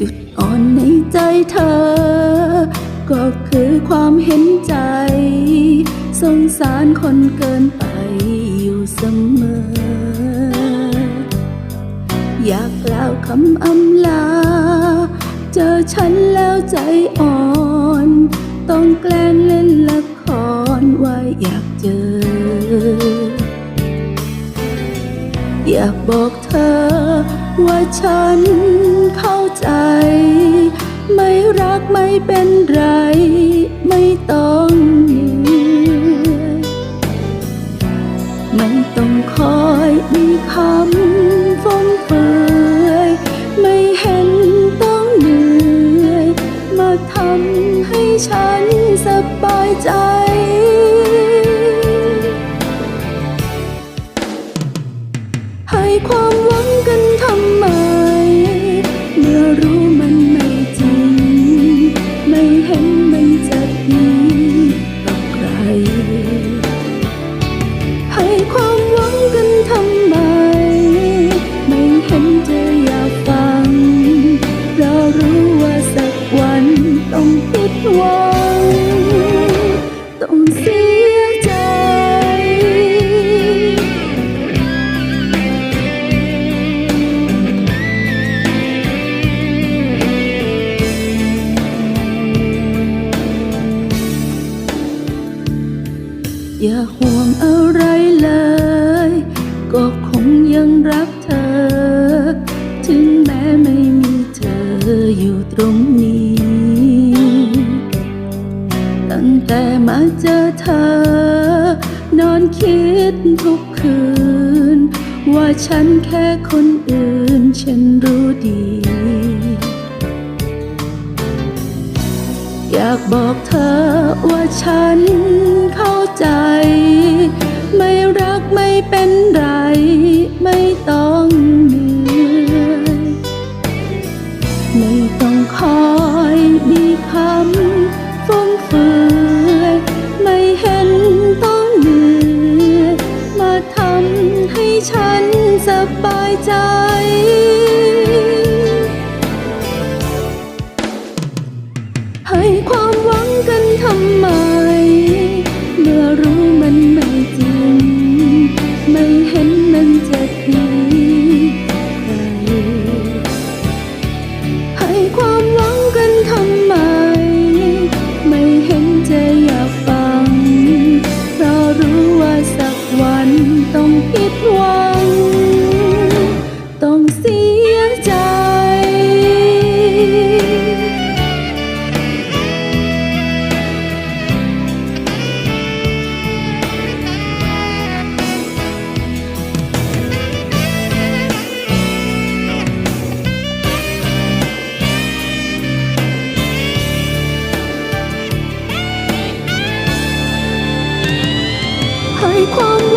จุดอนในใจเธอ ก็คือความเห็นใจ สงสารคนเกินไปอยู่เสมอ อยากกล่าวคำอำลา เจอฉันแล้วใจอ่อน ต้องแกล้งเล่นละครว่าอยากเจอ อยากบอกเธอ ว่าฉันเข้าใจ ไม่รักไม่เป็นไร ไม่ต้องเหนื่อยไม่ต้องคอยมีคำฟุ่มเฟือยไม่เห็นต้องเหนื่อย มาทำให้ฉันสบายใจให้ความหวัง อย่าห่วงอะไรเลย ก็คงยังรักเธอ ถึงแม้ไม่มีเธออยู่ตรงนี้ ตั้งแต่มาเจอเธอ นอนคิดทุกคืน ว่าฉันแค่คนอื่นฉันรู้ดีอยากบอกเธอว่าฉันเข้า ใจ ไม่รักไม่เป็นไร ไม่ต้องเหนื่อยไม่ต้องคอยมีคำฟุ่มเฟือยไม่เห็นต้องเหนื่อยมาทำให้ฉันสบายใจให้ความหวังกันทำไม ให้